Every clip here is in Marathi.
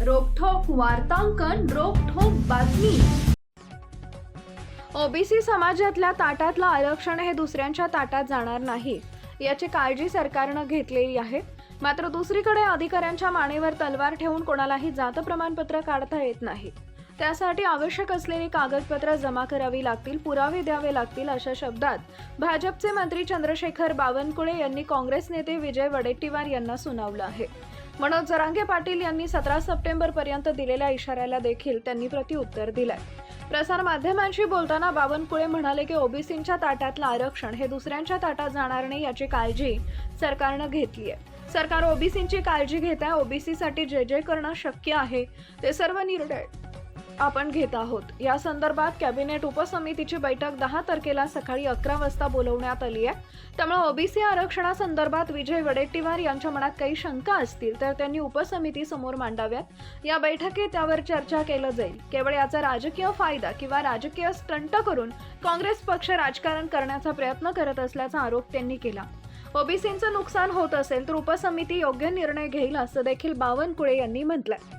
वार्तांकन रोखोक बातमी. ओबीसी समाजातल्या ताटातलं आरक्षण हे दुसऱ्यांच्या ताटात जाणार नाही. याची काळजी सरकारनं घेतलेली आहे. मात्र दुसरीकडे अधिकाऱ्यांच्या मानेवर तलवार ठेवून कोणालाही जात प्रमाणपत्र काढता येत नाही. त्यासाठी आवश्यक असलेली कागदपत्र जमा करावी लागतील पुरावे द्यावे लागतील अशा शब्दात भाजपचे मंत्री चंद्रशेखर बावनकुळे यांनी काँग्रेस नेते विजय वडेट्टीवार यांना सुनावलं आहे. मनोज जरांगे पाटील यांनी सतरा सप्टेंबर पर्यंत दिलेल्या इशाऱ्याला देखील त्यांनी प्रत्युत्तर दिलंय. प्रसार माध्यमांशी बोलताना बावनकुळे म्हणाले की ओबीसींच्या ताटातलं आरक्षण हे दुसऱ्यांच्या ताटात जाणार नाही याची काळजी सरकारनं घेतली आहे सरकार ओबीसींची काळजी घेत आहे ओबीसीसाठी जे जे करणं शक्य आहे ते सर्व निर्णय आपण घेत आहोत. या संदर्भात कॅबिनेट उपसमितीची बैठक दहा तारखेला सकाळी अकरा वाजता बोलवण्यात आली आहे. त्यामुळे ओबीसी आरक्षणासंदर्भात विजय वडेट्टीवार यांच्या मनात काही शंका असतील तर त्यांनी उपसमिती समोर मांडाव्यात. या बैठकीत त्यावर चर्चा केलं जाईल. केवळ याचा राजकीय फायदा किंवा राजकीय स्टंट करून काँग्रेस पक्ष राजकारण करण्याचा प्रयत्न करत असल्याचा आरोप त्यांनी केला. ओबीसींचं नुकसान होत असेल तर उपसमिती योग्य निर्णय घेईल असं देखील बावनकुळे यांनी म्हटलंय.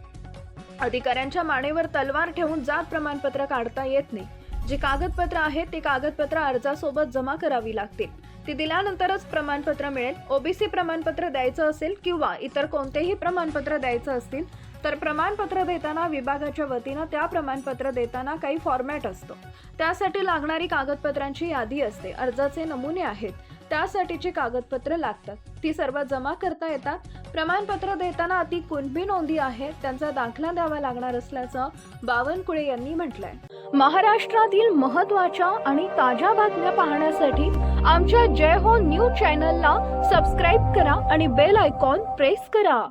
अधिकाऱ्यांच्या मानेवर तलवार ठेवून जात प्रमाणपत्र काढता येत नाही. जी कागदपत्र आहेत ती कागदपत्र अर्जासोबत जमा करावी लागतील. ती दिल्यानंतरच प्रमाणपत्र मिळेल. ओबीसी प्रमाणपत्र द्यायचं असेल किंवा इतर कोणतेही प्रमाणपत्र द्यायचं असतील तर प्रमाणपत्र देताना विभागाच्या वतीनं त्या प्रमाणपत्र देताना काही फॉर्मॅट असतो. त्यासाठी लागणारी कागदपत्रांची यादी असते. अर्जाचे नमुने आहेत. त्यासाठीची कागदपत्र लागतात. ती सर्व जमा करता येतात प्रमाणपत्र देताना अति कुणबी नोंदी आहेत त्यांचा दाखला द्यावा लागणार असल्याचं बावनकुळे यांनी म्हटलंय. महाराष्ट्रातील महत्त्वाच्या आणि ताज्या बातम्या पाहण्यासाठी आमच्या जय हो न्यूज चॅनलला सबस्क्राईब करा आणि बेल आयकॉन प्रेस करा.